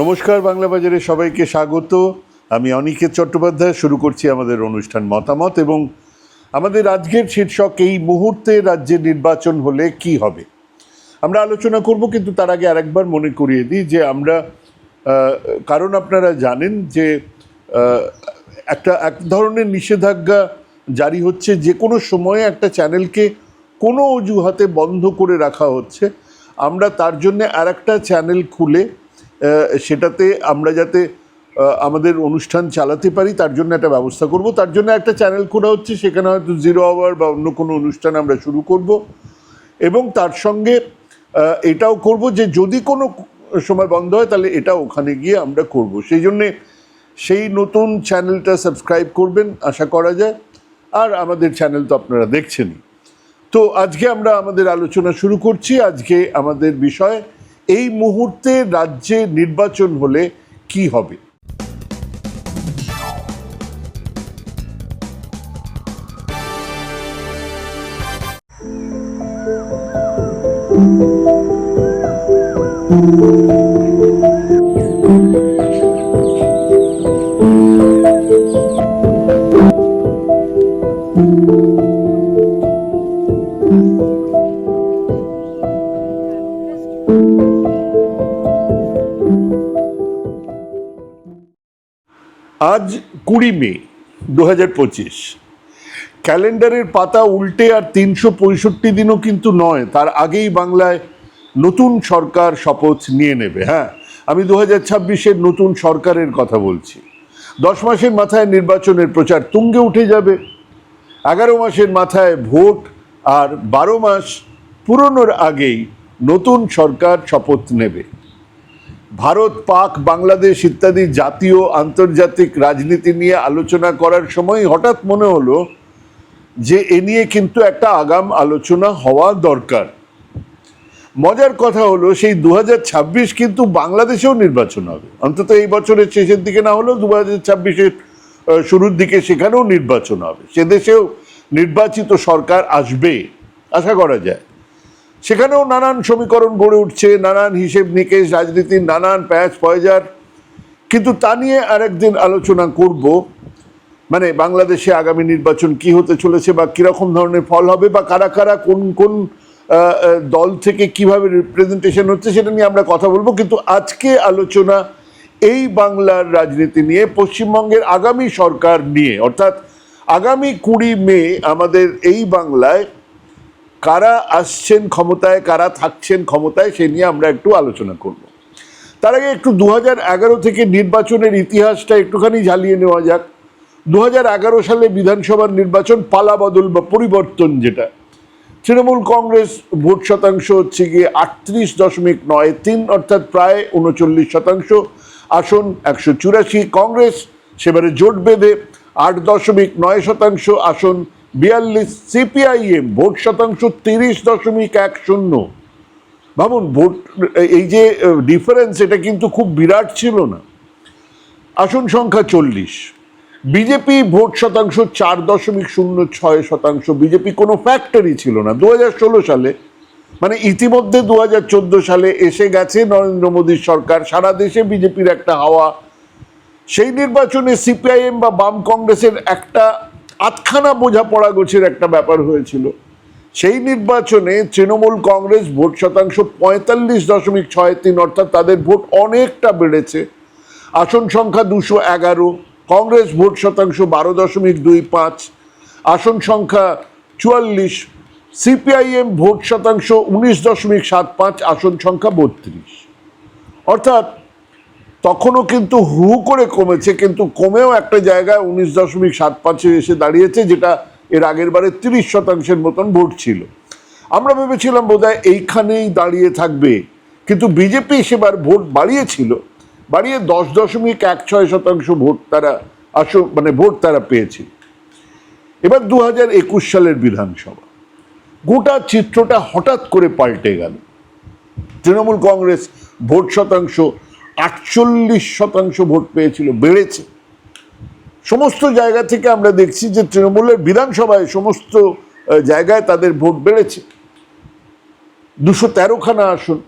নমস্কার, বাংলা বাজারে সবাইকে স্বাগত। আমি অনিকেত চট্টোপাধ্যায়, শুরু করছি আমাদের অনুষ্ঠান মতামত এবং আমাদের আজকের শীর্ষক এই মুহূর্তে রাজ্যে নির্বাচন হলে কি হবে? আমরা আলোচনা করব, কিন্তু তার আগে আরেকবার মনে করিয়ে দিই যে আমরা কারণ আপনারা জানেন যে একটা, এক ধরনের নিষেধাজ্ঞা জারি হচ্ছে যে কোনো সময়ে একটা চ্যানেলকে কোনো অজুহাতে বন্ধ করে রাখা হচ্ছে। আমরা তার জন্য আর একটা চ্যানেল খুলে সেটাতে আমরা যাতে আমাদের অনুষ্ঠান চালাতে পারি, তার জন্য একটা ব্যবস্থা করব। তার জন্য একটা চ্যানেল খোলা হচ্ছে, সেখানে হয়তো জিরো আওয়ার বা অন্য কোনো অনুষ্ঠান আমরা শুরু করব। এবং তার সঙ্গে এটাও করব যে যদি কোনো সময় বন্ধ হয়, তাহলে এটা ওখানে গিয়ে আমরা করব। সেই জন্যে সেই নতুন চ্যানেলটা সাবস্ক্রাইব করবেন, আশা করা যায়। আর আমাদের চ্যানেল তো আপনারা দেখছেনই। তো আজকে আমরা আমাদের আলোচনা শুরু করছি। আজকে আমাদের বিষয় এই মুহূর্তে রাজ্যে নির্বাচন হলে কি হবে? আজ কুড়ি মে দু হাজার পঁচিশ। ক্যালেন্ডারের পাতা উল্টে আর তিনশো পঁয়ষট্টি দিনও কিন্তু নয়, তার আগেই বাংলায় নতুন সরকার শপথ নিয়ে নেবে হ্যাঁ? আমি দু হাজার ছাব্বিশের নতুন সরকারের কথা বলছি। দশ মাসের মাথায় নির্বাচনের প্রচার তুঙ্গে উঠে যাবে। এগারো মাসের মাথায় ভোট আর বারো মাস পুরনোর আগেই নতুন সরকার শপথ নেবে। ভারত, পাক, বাংলাদেশ ইত্যাদি জাতীয় আন্তর্জাতিক রাজনীতি নিয়ে আলোচনা করার সময় হঠাৎ মনে হলো যে এ নিয়ে কিন্তু একটা আগাম আলোচনা হওয়া দরকার। মজার কথা হলো সেই দু হাজার ছাব্বিশ কিন্তু বাংলাদেশেও নির্বাচন হবে। অন্তত এই বছরের শেষের দিকে না হলেও দু হাজার শুরুর দিকে সেখানেও নির্বাচন হবে। সে দেশেও নির্বাচিত সরকার আসবে। আশা করা যায়। সেখানেও নানান সমীকরণ গড়ে উঠছে, নানান হিসেব নিকেশ রাজনীতির নানান প্যাচ পয়জার। কিন্তু তা নিয়ে আরেকদিন আলোচনা করব। মানে বাংলাদেশে আগামী নির্বাচন কি হতে চলেছে বা কীরকম ধরনের ফল হবে বা কারা কারা কোন কোন দল থেকে কীভাবে রিপ্রেজেন্টেশন হচ্ছে সেটা নিয়ে আমরা কথা বলব। কিন্তু আজকে আলোচনা এই বাংলার রাজনীতি নিয়ে, পশ্চিমবঙ্গের আগামী সরকার নিয়ে। অর্থাৎ আগামী কুড়ি মে আমাদের এই বাংলায় কারা আসছেন ক্ষমতায়, কারা থাকছেন ক্ষমতায়, সে নিয়ে আমরা একটু আলোচনা করব। তার আগে একটু দু থেকে নির্বাচনের ইতিহাসটা একটুখানি ঝালিয়ে নেওয়া যাক। দু সালে বিধানসভার নির্বাচন পালা বদল বা পরিবর্তন যেটা। তৃণমূল কংগ্রেস ভোট শতাংশ হচ্ছে গিয়ে আটত্রিশ দশমিক নয় তিন, অর্থাৎ প্রায় উনচল্লিশ শতাংশ। আসন একশো চুরাশি, কংগ্রেস সেবারে জোট বেঁধে আট দশমিক নয় শতাংশ আসন বিয়াল্লিশ সিপিআইএম, ভোট শতাংশ তিরিশ দশমিক এক শূন্য। ভাবুন, ভোট, এই যে ডিফারেন্স এটা কিন্তু খুব বিরাট ছিল না। আসন সংখ্যা চল্লিশ। বিজেপি ভোট শতাংশ চার দশমিক শূন্য ছয় শতাংশ। বিজেপি কোনো ফ্যাক্টরি ছিল না। দু ষোলো সালে মানে ইতিমধ্যে দু হাজার চোদ্দ সালে এসে গেছে নরেন্দ্র মোদীর সরকার। সারা দেশে বিজেপির একটা হাওয়া। সেই নির্বাচনে সিপিআইএম বা বাম কংগ্রেসের একটা আটখানা বোঝাপড়া গোছের একটা ব্যাপার হয়েছিল। সেই নির্বাচনে তৃণমূল কংগ্রেস ভোট শতাংশ পঁয়তাল্লিশ দশমিক ছয় তিন, অর্থাৎ তাদের ভোট অনেকটা বেড়েছে। আসন সংখ্যা দুশো এগারো, কংগ্রেস ভোট শতাংশ বারো দশমিক দুই পাঁচ, আসন সংখ্যা চুয়াল্লিশ, সিপিআইএম ভোট শতাংশ উনিশ দশমিক সাত পাঁচ, আসন সংখ্যা বত্রিশ। অর্থাৎ তখনও কিন্তু হু করে কমেছে, কিন্তু কমেও একটা জায়গায় উনিশ দশমিক সাত পাঁচে এসে দাঁড়িয়েছে, যেটা এর আগের বারে তিরিশ শতাংশের মতন ভোট ছিল। আমরা ভেবেছিলাম বোধহয় এইখানেই দাঁড়িয়ে থাকবে, কিন্তু বিজেপি সেবার ভোট বাড়িয়েছিল, বাড়িয়ে দশ দশমিক এক ছয় শতাংশ ভোট তারা আসো মানে ভোট তারা পেয়েছে এবার দু হাজার একুশ সালের বিধানসভা, গোটা চিত্রটা হঠাৎ করে পাল্টে গেল। তৃণমূল কংগ্রেস ভোট শতাংশ আটচল্লিশ শতাংশ ভোট পেয়েছিল, বেড়েছে। সমস্ত জায়গা থেকে আমরা দেখছি যে তৃণমূলের বিধানসভায় সমস্ত জায়গায় তাদের ভোট বেড়েছে। দুশো তেরোখানা আসন,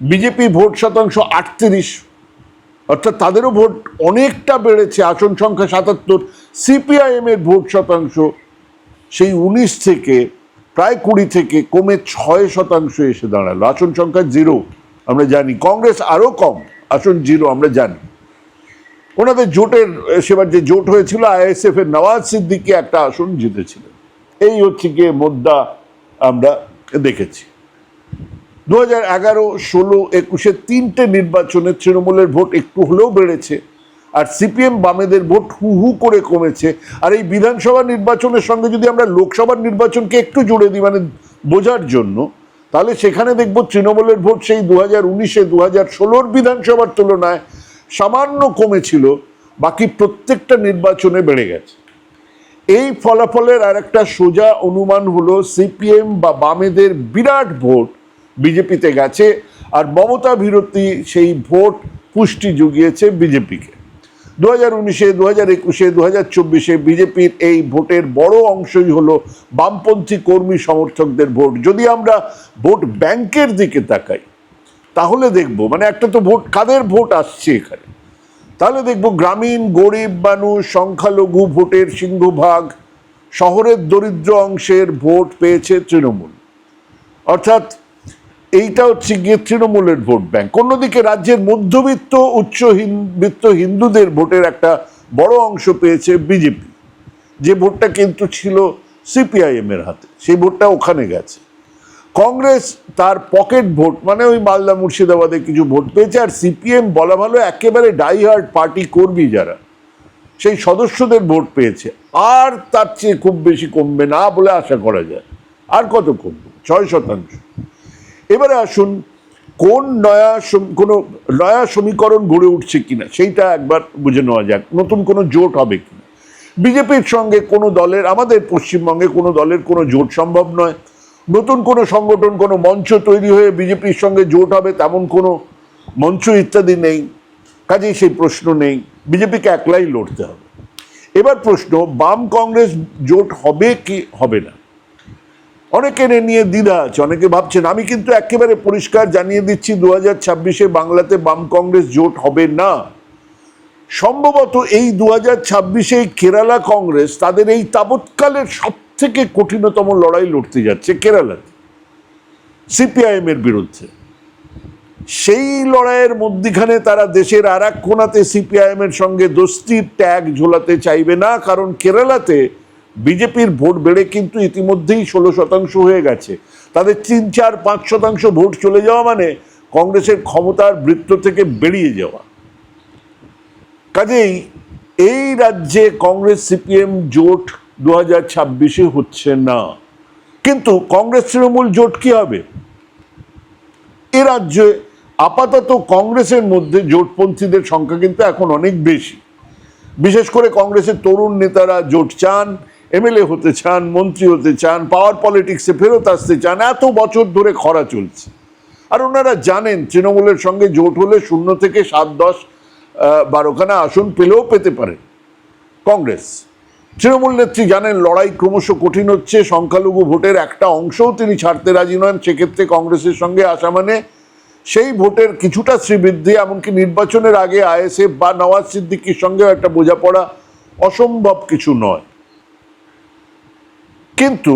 বিজেপি ভোট শতাংশ আটত্রিশ, অর্থাৎ তাদেরও ভোট অনেকটা বেড়েছে, আসন সংখ্যা সাতাত্তর, সিপিআইএম এর ভোট শতাংশ সেই উনিশ থেকে প্রায় কুড়ি থেকে কমে ছয় শতাংশ এসে দাঁড়াল, আসন সংখ্যা জিরো, আমরা জানি। কংগ্রেস আরও কম আসন জিরো, আমরা জানি। ওনাদের জোটের, সেবার যে জোট হয়েছিল আইএসএফ এর নওয়াজ সিদ্দিকি একটা আসন জিতেছিলেন। এই হচ্ছে গিয়ে মোদ্দা আমরা দেখেছি। দু হাজার এগারো, ষোলো, একুশে তিনটে নির্বাচনে তৃণমূলের ভোট একটু হলেও বেড়েছে, আর সিপিএম বামেদের ভোট হু হু করে কমেছে। আর এই বিধানসভা নির্বাচনের সঙ্গে যদি আমরা লোকসভার নির্বাচনকে একটু জুড়ে দিই মানে বোঝার জন্য তাহলে সেখানে দেখব তৃণমূলের ভোট সেই দু হাজার উনিশে দু হাজার ষোলোর বিধানসভার তুলনায় সামান্য কমেছিল, বাকি প্রত্যেকটা নির্বাচনে বেড়ে গেছে। এই ফলাফলের আর একটা সোজা অনুমান হলো সিপিএম বা বামেদের বিরাট ভোট বিজেপিতে গেছে, আর মমতা বিরতি সেই ভোট পুষ্টি জুগিয়েছে বিজেপিকে। দু হাজার উনিশে দু হাজার একুশে দু হাজার চব্বিশে বিজেপির এই ভোটের বড় অংশই হলো বামপন্থী কর্মী সমর্থকদের ভোট। যদি আমরা ভোট ব্যাংকের দিকে তাকাই, তাহলে দেখব মানে একটা তো ভোট, কাদের ভোট আসছে এখানে? তাহলে দেখব গ্রামীণ গরিব মানুষ, সংখ্যালঘু ভোটের সিংহভাগ, শহরের দরিদ্র অংশের ভোট পেয়েছে তৃণমূল। অর্থাৎ এইটা হচ্ছে গিয়ে তৃণমূলের ভোট ব্যাংক। অন্যদিকে রাজ্যের মধ্যবিত্ত, উচ্চ বিত্ত হিন্দুদের ভোটের একটা বড় অংশ পেয়েছে বিজেপি। যে ভোটটা কিন্তু ছিল সিপিআইএম এর হাতে, সেই ভোটটা ওখানে গেছে। কংগ্রেস তার পকেট ভোট মানে ওই মালদা মুর্শিদাবাদে কিছু ভোট পেয়েছে, আর সিপিএম বলা ভালো একেবারে ডাইহার্ড পার্টি কর্মী যারা, সেই সদস্যদের ভোট পেয়েছে। আর তার চেয়ে খুব বেশি কমবে না বলে আশা করা যায়। আর কত কমবে? ছয় শতাংশ। এবারে আসুন, কোন নয়া কোনো নয়া সমীকরণ গড়ে উঠছে কিনা, সেইটা একবার বুঝে নেওয়া যাক, নতুন কোনো জোট হবে কিনা। বিজেপির সঙ্গে কোনো দলের, আমাদের পশ্চিমবঙ্গে কোনো দলের কোনো জোট সম্ভব নয়। নতুন কোনো সংগঠন, কোনো মঞ্চ তৈরি হয়ে বিজেপির সঙ্গে জোট হবে, তেমন কোনো মঞ্চ ইত্যাদি নেই। কাজেই সেই প্রশ্ন নেই, বিজেপিকে একলাই লড়তে হবে। এবার প্রশ্ন, বাম কংগ্রেস জোট হবে কি, হবে না? অনেকের এ নিয়ে দ্বিধা আছে, অনেকে ভাবছেন, আমি কিন্তু একেবারে পরিষ্কার জানিয়ে দিচ্ছি দু হাজার ছাব্বিশে বাংলাতে বাম কংগ্রেস জোট হবে না। সম্ভবত এই দু হাজার ছাব্বিশে কেরালা কংগ্রেস তাদের এই তাবৎকালের সব থেকে কঠিনতম লড়াই লড়তে যাচ্ছে কেরালাতে সিপিআইএম এর বিরুদ্ধে। সেই লড়াইয়ের মধ্যিখানে তারা দেশের আর এক কোনাতে সিপিআইএম এর সঙ্গে দোস্তির ট্যাগ ঝোলাতে চাইবে না, কারণ কেরালাতে বিজেপির ভোট বেড়ে কিন্তু ইতিমধ্যেই ষোলো শতাংশ হয়ে গেছে। তাদের তিন, চার, পাঁচ শতাংশ ভোট চলে যাওয়া মানে কংগ্রেসের ক্ষমতার বৃত্ত থেকে বেরিয়ে যাওয়া। কাজেই এই রাজ্যে কংগ্রেস, সিপিএম জোট দু হাজার ছাব্বিশে হচ্ছে না। কিন্তু কংগ্রেস তৃণমূল জোট কি হবে? এ রাজ্যে আপাতত কংগ্রেসের মধ্যে জোটপন্থীদের সংখ্যা কিন্তু এখন অনেক বেশি। বিশেষ করে কংগ্রেসের তরুণ নেতারা জোট চান এমএলএ হতে চান, মন্ত্রী হতে চান পাওয়ার পলিটিক্সে ফেরত আসতে চান, এত বছর ধরে খরা চলছে। আর ওনারা জানেন, তৃণমূলের সঙ্গে জোট হলে শূন্য থেকে সাত, দশ বারোখানা আসন পেলেও পেতে পারে কংগ্রেস। তৃণমূল নেত্রী জানেন, লড়াই ক্রমশ কঠিন হচ্ছে, সংখ্যালঘু ভোটের একটা অংশও তিনি ছাড়তে রাজি নন, সেক্ষেত্রে কংগ্রেসের সঙ্গে আসা মানে সেই ভোটের কিছুটা শ্রীবৃদ্ধি, এমনকি নির্বাচনের আগে আইএসএফ বা নওয়াজ সিদ্দিকির সঙ্গেও একটা বোঝাপড়া অসম্ভব কিছু নয়। কিন্তু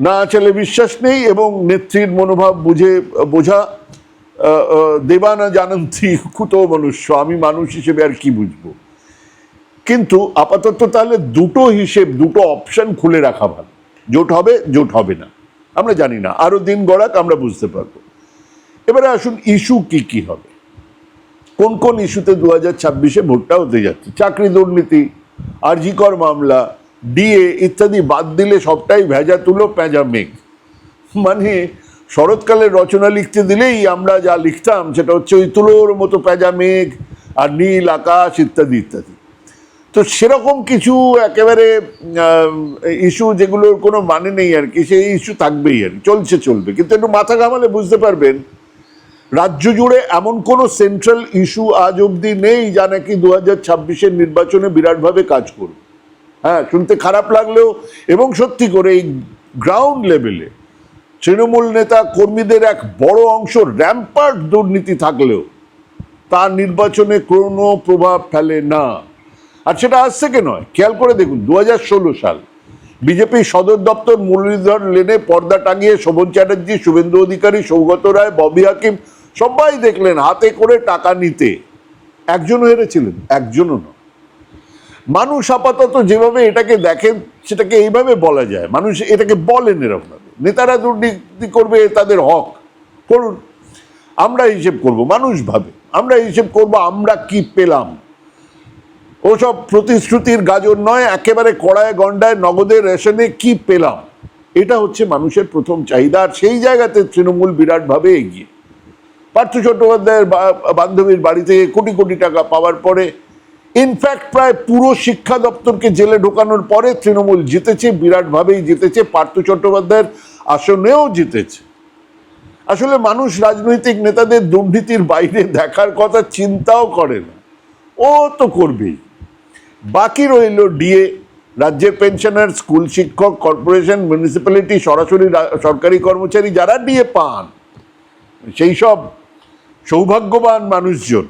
না চলে বিশ্বাস নেই এবং নেত্রীর মনোভাব বুঝে বোঝা আহ, দেবানা জানন্তি কুতো মনুষ্য আমি মানুষ হিসেবে আর কি বুঝব? কিন্তু আপাতত তাহলে দুটো হিসেব দুটো অপশন খুলে রাখা ভালো। জোট হবে জোট হবে না। আমরা জানি না আরও দিন গড়াক আমরা বুঝতে পারব। এবারে আসুন ইস্যু কি কি হবে? কোন কোন ইস্যুতে দু হাজার ছাব্বিশে ভোটটা হতে যাচ্ছে? চাকরি দুর্নীতি আরজিকর মামলা ডিএ ইত্যাদি বাদ দিলে সবটাই ভেজা তুলো পেঁজা মেঘ। মানে শরৎকালের রচনা লিখতে দিলেই আমরা যা লিখতাম সেটা হচ্ছে ওই তুলোর মতো পেঁজা মেঘ আর নীল আকাশ ইত্যাদি ইত্যাদি। তো সেরকম কিছু একেবারে ইস্যু যেগুলোর কোনো মানে নেই আর কি, সেই ইস্যু থাকবেই আর চলছে, চলবে। কিন্তু একটু মাথা ঘামালে বুঝতে পারবেন, রাজ্য জুড়ে এমন কোনো সেন্ট্রাল ইস্যু আজ অবধি নেই যা নাকি দু হাজার ছাব্বিশের নির্বাচনে বিরাটভাবে কাজ করবে। হ্যাঁ শুনতে খারাপ লাগলেও এবং সত্যি করে এই গ্রাউন্ড লেভেলে তৃণমূল নেতা কর্মীদের এক বড় অংশ র্যাম্পার্ট দুর্নীতি থাকলেও তা নির্বাচনে কোনো প্রভাব ফেলে না। আর সেটা আজ থেকে নয়? খেয়াল করে দেখুন দু হাজার ষোলো সাল বিজেপি সদর দপ্তর মুরলীধর লেনে পর্দা টাঙিয়ে শোভন চ্যাটার্জি, শুভেন্দু অধিকারী, সৌগত রায়, ববি হাকিম সবাই দেখলেন হাতে করে টাকা নিতে। একজনও হেরেছিলেন, একজনও নয়। মানুষ আপাতত যেভাবে এটাকে দেখেন, সেটাকে এইভাবে বলা যায়। মানুষ এটাকে বলেন এরকমভাবে নেতারা দুর্নীতি করবে, তাদের হক। করুন। আমরা হিসেব করব, মানুষ ভাবে। আমরা হিসেব করব, আমরা কি পেলাম। ওসব প্রতিশ্রুতির গাজর নয়, একেবারে কড়ায় গন্ডায় নগদের রেশনে কি পেলাম? এটা হচ্ছে মানুষের প্রথম চাহিদা, আর সেই জায়গাতে তৃণমূল বিরাটভাবে এগিয়ে। পার্থ চট্টোপাধ্যায়ের বান্ধবীর বাড়ি থেকে কোটি কোটি টাকা পাওয়ার পরে ইনফ্যাক্ট প্রায় পুরো শিক্ষা দপ্তরকে জেলে ঢোকানোর পরে তৃণমূল জিতেছে, বিরাটভাবেই জিতেছে, পার্থ চট্টোপাধ্যায়ের আসনেও জিতেছে। আসলে মানুষ রাজনৈতিক নেতাদের দুর্নীতির বাইরে দেখার কথা চিন্তাও করে না। ও তো করবেই। বাকি রইল ডিএ, রাজ্যের পেনশনার স্কুল শিক্ষক কর্পোরেশন মিউনিসিপ্যালিটি সরাসরি সরকারি কর্মচারী যারা ডিএ পান, সেই সব সৌভাগ্যবান মানুষজন।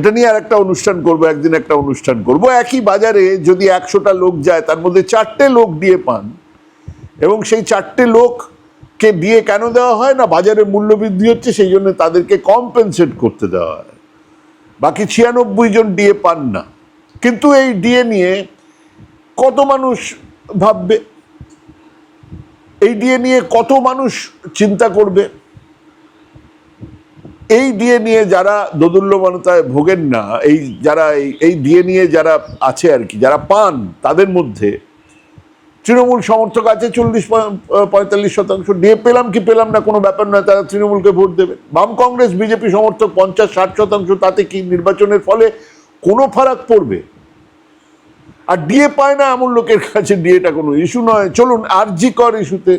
এটা নিয়ে আর একটা অনুষ্ঠান করব, একদিন একটা অনুষ্ঠান করব। একই বাজারে যদি একশোটা লোক যায়, তার মধ্যে চারটে লোক দিয়ে পান, এবং সেই চারটে লোককে দিয়ে কেন দেওয়া হয় না? বাজারে মূল্য বৃদ্ধি হচ্ছে, সেই জন্য তাদেরকে কম্পেনসেট করতে দেওয়া হয়। বাকি ছিয়ানব্বই জন ডিএ পান না। কিন্তু এই ডিএ নিয়ে কত মানুষ ভাববে? এই ডিএ নিয়ে কত মানুষ চিন্তা করবে? এই ডিএ নিয়ে যারা দোদুল্যমানতায় ভোগেন না, এই যারা এই- ডিএ নিয়ে যারা আছে আর কি, যারা পান তাদের মধ্যে তৃণমূল সমর্থক আছে চল্লিশ পঁয়তাল্লিশ শতাংশ। ডিএ পেলাম কি পেলাম না কোনো ব্যাপার নয়, তারা তৃণমূলকে ভোট দেবে। বাম কংগ্রেস, বিজেপি সমর্থক পঞ্চাশ, ষাট শতাংশ, তাতে কি নির্বাচনের ফলে কোনো ফারাক পড়বে? আর ডিএ পায় না এমন লোকের কাছে ডিএটা কোনো ইস্যু নয়। চলুন আরজি কর ইস্যুতে।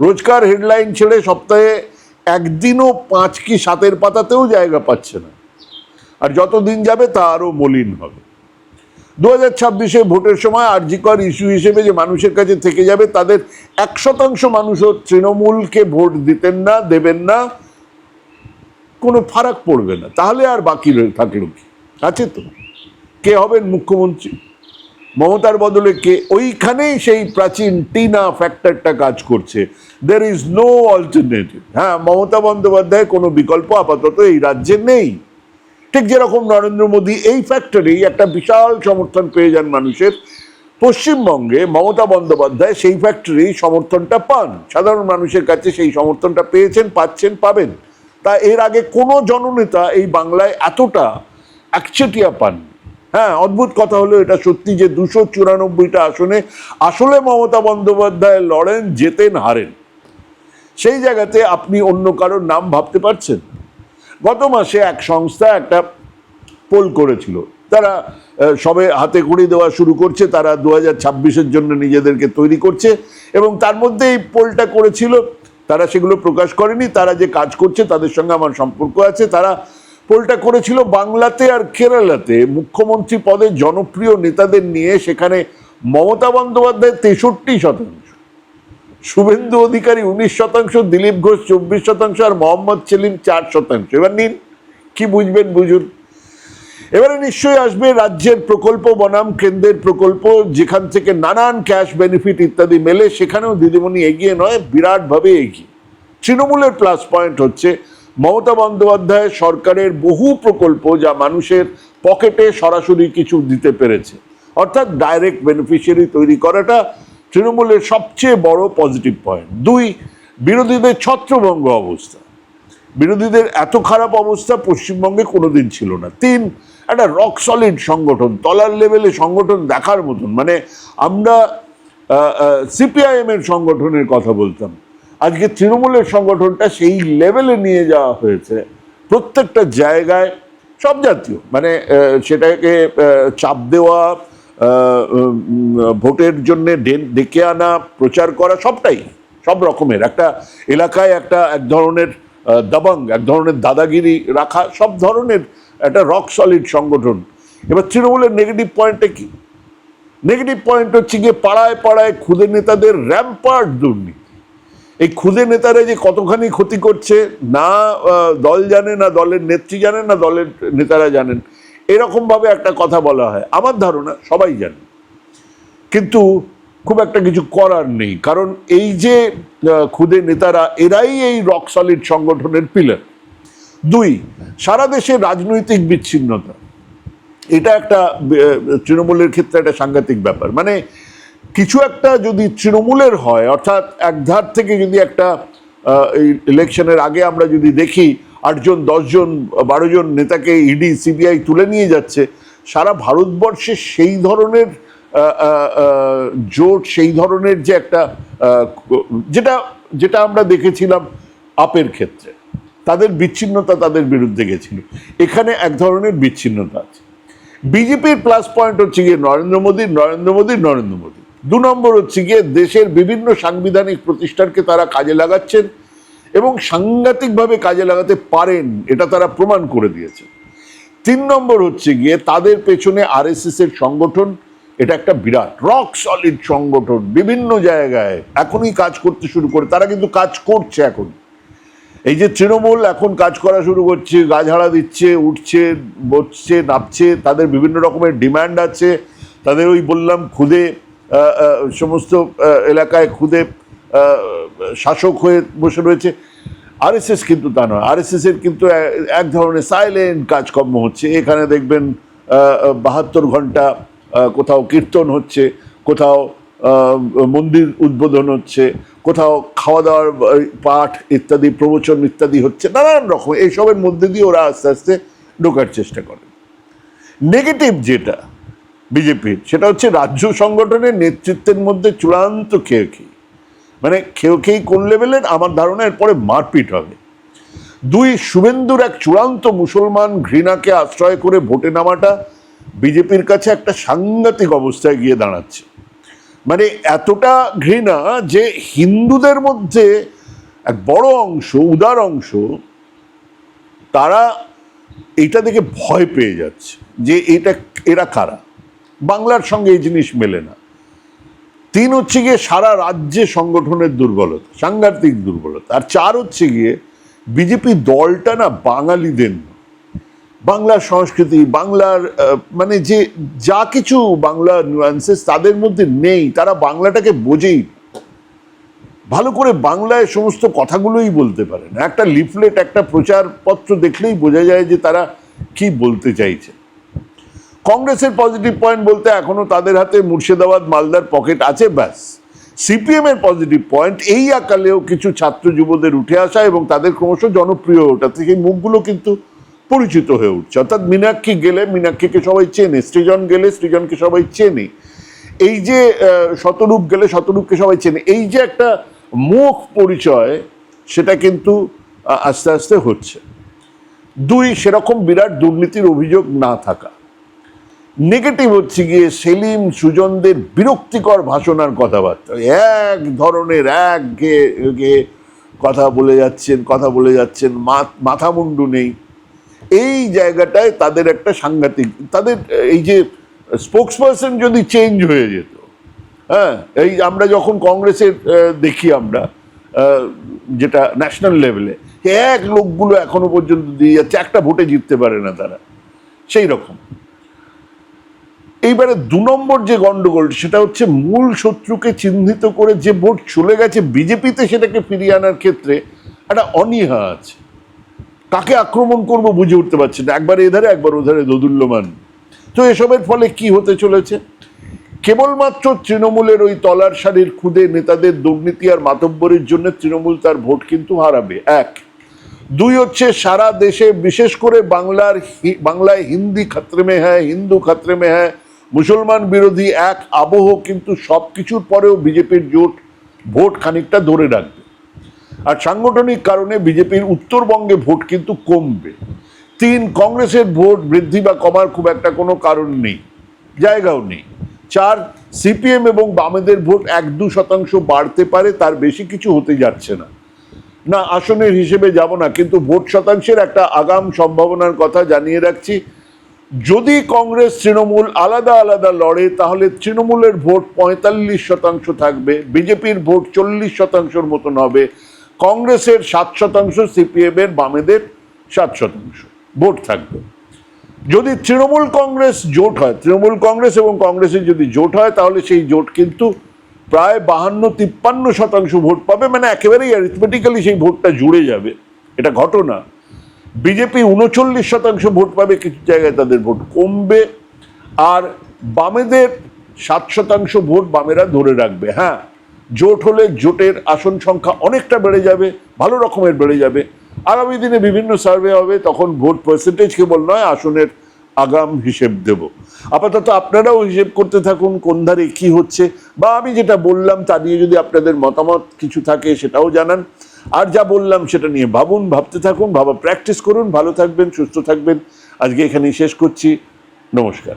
রোজকার হেডলাইন ছেড়ে সপ্তাহে একদিনও পাঁচ কি সাতের পাতাতেও জায়গা পাচ্ছে না। আর যত দিন যাবে তা আরও মলিন হবে। দু হাজার ছাব্বিশে ভোটের সময় আরজিকর ইস্যু হিসেবে যে মানুষের কাছে থেকে যাবে, তাদের এক শতাংশ মানুষও তৃণমূলকে ভোট দিতেন না, দেবেন না। কোনো ফারাক পড়বে না। তাহলে আর বাকি থাকল কি? আছে তো। কে হবেন মুখ্যমন্ত্রী? মমতার বদলে কে? ওইখানেই সেই প্রাচীন টিনা ফ্যাক্টরটা কাজ করছে। দের ইজ নো অল্টারনেটিভ হ্যাঁ মমতা বন্দ্যোপাধ্যায় কোনো বিকল্প আপাতত এই রাজ্যে নেই। ঠিক যেরকম নরেন্দ্র মোদী এই ফ্যাক্টরেই একটা বিশাল সমর্থন পেয়ে যান মানুষের। পশ্চিমবঙ্গে মমতা বন্দ্যোপাধ্যায় সেই ফ্যাক্টরি সমর্থনটা পান। সাধারণ মানুষের কাছে সেই সমর্থনটা পেয়েছেন, পাচ্ছেন, পাবেন। তা এর আগে কোনো জননেতা এই বাংলায় এতটা একচেটিয়া পান হ্যাঁ অদ্ভুত কথা হলো এটা সত্যি যে দুশো চুরানব্বইটা আসনে আসলে মমতা বন্দ্যোপাধ্যায় লড়েন, জেতেন, হারেন। সেই জায়গাতে আপনি অন্য কারোর নাম ভাবতে পারছেন? গত মাসে এক সংস্থা একটা পোল করেছিল। তারা সবে হাতে খড়ি দেওয়া শুরু করছে, তারা দু হাজার জন্য নিজেদেরকে তৈরি করছে এবং তার মধ্যে এই পোলটা করেছিল। তারা সেগুলো প্রকাশ করেনি, তারা যে কাজ করছে তাদের সঙ্গে আমার সম্পর্ক আছে। তারা পোলটা করেছিল বাংলাতে আর কেরালাতে। মুখ্যমন্ত্রী পদে জনপ্রিয় নেতাদের নিয়ে সেখানে মমতা বন্দ্যোপাধ্যায় তেষট্টি শতাংশ, শুভেন্দু অধিকারী উনিশ শতাংশ, দিলীপ ঘোষ চব্বিশ শতাংশ আর মোহাম্মদ সেলিম চার শতাংশ। এবার নিন, কি বুঝবেন বুঝুন? এবারে নিশ্চয়ই আসবে রাজ্যের প্রকল্প, বনাম কেন্দ্রের প্রকল্প, যেখান থেকে নানান ক্যাশ বেনিফিট ইত্যাদি মেলে সেখানেও দিদিমণি এগিয়ে নয়, বিরাটভাবে এগিয়ে। তৃণমূলের প্লাস পয়েন্ট হচ্ছে মমতা বন্দ্যোপাধ্যায় সরকারের বহু প্রকল্প যা মানুষের পকেটে সরাসরি কিছু দিতে পেরেছে। অর্থাৎ ডাইরেক্ট বেনিফিশিয়ারি তৈরি করাটা তৃণমূলের সবচেয়ে বড় পজিটিভ পয়েন্ট দুই, বিরোধীদের ছত্রভঙ্গ অবস্থা। বিরোধীদের এত খারাপ অবস্থা পশ্চিমবঙ্গে কোনোদিন ছিল না। তিন, একটা রক সলিড সংগঠন, তলার লেভেলে সংগঠন দেখার মতন। মানে আমরা সিপিআইএম এর সংগঠনের কথা বলতাম। আজকে তৃণমূলের সংগঠনটা সেই লেভেলে নিয়ে যাওয়া হয়েছে। প্রত্যেকটা জায়গায় সব জাতীয় মানে সেটাকে চাপ দেওয়া ভোটের জন্য ডেকে আনা, প্রচার করা, সবটাই, সব রকমের। একটা এলাকায় একটা এক ধরনের দাবাং এক ধরনের দাদাগিরি রাখা, সব ধরনের একটা রক সলিড সংগঠন। এবার তৃণমূলের নেগেটিভ পয়েন্টটা কি? নেগেটিভ পয়েন্ট হচ্ছে গিয়ে পাড়ায় পাড়ায় খুদে নেতাদের র্যাম্পার্ট দুর্নীতি। এই খুদে নেতারা যে কতখানি ক্ষতি করছে, না দল জানে, না দলের নেত্রী জানেন না দলের নেতারা জানেন। এরকম ভাবে একটা কথা বলা হয়। আমার ধারণা সবাই জানে। কিন্তু খুব একটা কিছু করার নেই। কারণ এই যে খুদে নেতারা, এরাই এই রক সলিড সংগঠনের পিলার দুই, সারা দেশে রাজনৈতিক বিচ্ছিন্নতা। এটা একটা তৃণমূলের ক্ষেত্রে একটা সাংঘাতিক ব্যাপার। মানে কিছু একটা যদি তৃণমূলের হয়, অর্থাৎ এক ধার থেকে যদি একটা ইলেকশনের আগে আমরা যদি দেখি, আটজন, দশজন বারো জন নেতাকে ইডি, সিবিআই তুলে নিয়ে যাচ্ছে, সারা ভারতবর্ষে সেই ধরনের জোট, সেই ধরনের যে একটা যেটা যেটা আমরা দেখেছিলাম আপের ক্ষেত্রে, তাদের বিচ্ছিন্নতা তাদের বিরুদ্ধে গেছিল। এখানে এক ধরনের বিচ্ছিন্নতা আছে। বিজেপির প্লাস পয়েন্ট হচ্ছে গিয়ে নরেন্দ্র মোদী নরেন্দ্র মোদী নরেন্দ্র মোদী দু নম্বর হচ্ছে গিয়ে দেশের বিভিন্ন সাংবিধানিক প্রতিষ্ঠানকে তারা কাজে লাগাচ্ছেন এবং সাংঘাতিকভাবে কাজে লাগাতে পারেন, এটা তারা প্রমাণ করে দিয়েছে। তিন নম্বর হচ্ছে গিয়ে তাদের পেছনে আরএসএস এর সংগঠন, এটা একটা বিরাট রক সলিড সংগঠন, বিভিন্ন জায়গায় এখনই কাজ করতে শুরু করে, তারা কিন্তু কাজ করছে এখন। এই যে তৃণমূল এখন কাজ করা শুরু করছে গাঝাড়া দিচ্ছে, উঠছে, বসছে, নামছে, তাদের বিভিন্ন রকমের ডিমান্ড আছে, তাদের ওই বললাম, খুদে সমস্ত এলাকায় খুদে শাসক হয়ে বসে রয়েছে। আরএসএস কিন্তু তা নয়। আরএসএস এর কিন্তু এক ধরনের সাইলেন্ট কাজকর্ম হচ্ছে। এখানে দেখবেন বাহাত্তর ঘণ্টা কোথাও কীর্তন হচ্ছে, কোথাও মন্দির উদ্বোধন হচ্ছে, কোথাও খাওয়া দাওয়ার পাঠ ইত্যাদি, প্রবচন ইত্যাদি হচ্ছে, নানান রকম। এইসবের মধ্যে দিয়ে ওরা আস্তে আস্তে ঢোকার চেষ্টা করে। নেগেটিভ যেটা বিজেপির সেটা হচ্ছে রাজ্য সংগঠনের নেতৃত্বের মধ্যে চূড়ান্ত খেয়ে খেয়ে মানে খেয়ে খেয়ে কোন লেভেলের? আমার ধারণা এরপরে মারপিট হবে। দুই, শুভেন্দুর এক চূড়ান্ত মুসলমান ঘৃণাকে আশ্রয় করে ভোটে নামাটা বিজেপির কাছে একটা সাংঘাতিক অবস্থায় গিয়ে দাঁড়াচ্ছে। মানে এতটা ঘৃণা যে হিন্দুদের মধ্যে এক বড় অংশ, উদার অংশ, তারা এটা দেখে ভয় পেয়ে যাচ্ছে যে এটা, এরা কারা? বাংলার সঙ্গে এই জিনিস মেলে না। তিন হচ্ছে গিয়ে সারা রাজ্যে সংগঠনের দুর্বলতা, সাংঘাতিক দুর্বলতা। আর চার হচ্ছে গিয়ে বিজেপি দলটা না বাঙালিদের। বাংলার সংস্কৃতি, বাংলার মানে যে যা কিছু বাংলা নিউয়ান্সেস তাদের মধ্যে নেই, তারা বাংলাটাকে বোঝেই ভালো করে বাংলায় সমস্ত কথাগুলোই বলতে পারে না। একটা লিফলেট একটা প্রচারপত্র দেখলেই বোঝা যায় যে তারা কি বলতে চাইছে। কংগ্রেসের পজিটিভ পয়েন্ট বলতে এখনও তাদের হাতে মুর্শিদাবাদ, মালদার পকেট আছে, ব্যাস। সিপিএম এর পজিটিভ পয়েন্ট, এই আকালেও কিছু ছাত্র যুবদের উঠে আসা এবং তাদের ক্রমশ জনপ্রিয় ওটা থেকে মুখগুলো কিন্তু পরিচিত হয়ে উঠছে। অর্থাৎ মীনাক্ষী গেলে, মীনাক্ষীকে সবাই চেনে, সৃজন গেলে, সৃজনকে সবাই চেনে। এই যে শতরূপ গেলে শতরূপকে সবাই চেনে। এই যে একটা মুখ পরিচয়, সেটা কিন্তু আস্তে আস্তে হচ্ছে। দুই, সেরকম বিরাট দুর্নীতির অভিযোগ না থাকা। নেগেটিভ হচ্ছে গিয়ে সেলিম সুজনদের বিরক্তিকর ভাষণার কথাবার্তা। এক ধরনের, এক গে গে কথা বলে যাচ্ছেন, কথা বলে যাচ্ছেন, মাথা মুন্ডু নেই। এই জায়গাটায় তাদের একটা সাংঘাতিক, তাদের এই যে স্পোক্স পার্সন যদি চেঞ্জ হয়ে যেত হ্যাঁ এই আমরা যখন কংগ্রেসের দেখি আমরা যেটা ন্যাশনাল লেভেলে এক লোকগুলো এখনও পর্যন্ত দিয়ে যাচ্ছে, একটা ভোটে জিততে পারে না তারা। সেই রকম। এইবারে দু নম্বর যে গন্ডগোল, সেটা হচ্ছে মূল শত্রুকে চিহ্নিত করে যে ভোট চলে গেছে বিজেপিতে সেটাকে ফিরিয়ে আনার ক্ষেত্রে একটা অনীহা আছে। কাকে আক্রমণ করব বুঝে উঠতে পারছি না। একবার এধারে, একবার ওধারে দোদুল্যমান। তো এসবের ফলে কি হতে চলেছে? কেবলমাত্র তৃণমূলের ওই তলার সারির খুদে নেতাদের দুর্নীতি আর মাতব্বরের জন্য তৃণমূল তার ভোট কিন্তু হারাবে। এক। দুই হচ্ছে সারা দেশে বিশেষ করে বাংলার বাংলায় হিন্দি খাতরে মে হ্যায়, হিন্দু খাতরে মে হ্যায় মুসলমান বিরোধী এক আবহ কিন্তু সব কিছুর পরেও বিজেপির জোট ভোট খানিকটা ধরে রাখবে। আর সাংগঠনিক কারণে বিজেপির উত্তরবঙ্গে ভোট কিন্তু কমবে। তিন, কংগ্রেসের ভোট বৃদ্ধি বা কমার খুব একটা কোনো কারণ নেই, জায়গাও নেই। চার, সিপিএম এবং বামেদের ভোট এক দু শতাংশ বাড়তে পারে, তার বেশি কিছু হতে যাচ্ছে না। না, আসনের হিসেবে যাব না, কিন্তু ভোট শতাংশের একটা আগাম সম্ভাবনার কথা জানিয়ে রাখছি। যদি কংগ্রেস তৃণমূল আলাদা আলাদা লড়ে, তাহলে তৃণমূলের ভোট পঁয়তাল্লিশ শতাংশ থাকবে, বিজেপির ভোট চল্লিশ শতাংশের মতন হবে, কংগ্রেসের সাত শতাংশ সিপিএম এর বামেদের সাত শতাংশ, ভোট থাকবে। যদি তৃণমূল কংগ্রেস জোট হয়, তৃণমূল কংগ্রেস এবং কংগ্রেসের যদি জোট হয়, তাহলে সেই জোট কিন্তু প্রায় বাহান্ন, তিপ্পান্ন শতাংশ ভোট পাবে মানে একেবারেই অ্যারিথমেটিক্যালি সেই ভোটটা জুড়ে যাবে। এটা ঘটনা। বিজেপি উনচল্লিশ শতাংশ ভোট পাবে, কিছু জায়গায় তাদের ভোট কমবে। আর বামেদের সাত শতাংশ ভোট বামেরা ধরে রাখবে হ্যাঁ। জোট হলে জোটের আসন সংখ্যা অনেকটা বেড়ে যাবে, ভালো রকমের বেড়ে যাবে। আগামী দিনে বিভিন্ন সার্ভে হবে, তখন ভোট পার্সেন্টেজ কেবল নয়, আসনের আগাম হিসেব দেব। আপাতত আপনারাও হিসেব করতে থাকুন, কোন ধারে কি হচ্ছে, বা আমি যেটা বললাম তা নিয়ে যদি আপনাদের মতামত কিছু থাকে সেটাও জানান। আর যা বললাম সেটা নিয়ে ভাবুন, ভাবতে থাকুন, ভাবা প্র্যাকটিস করুন, ভালো থাকবেন, সুস্থ থাকবেন। আজকে এখানেই শেষ করছি। নমস্কার।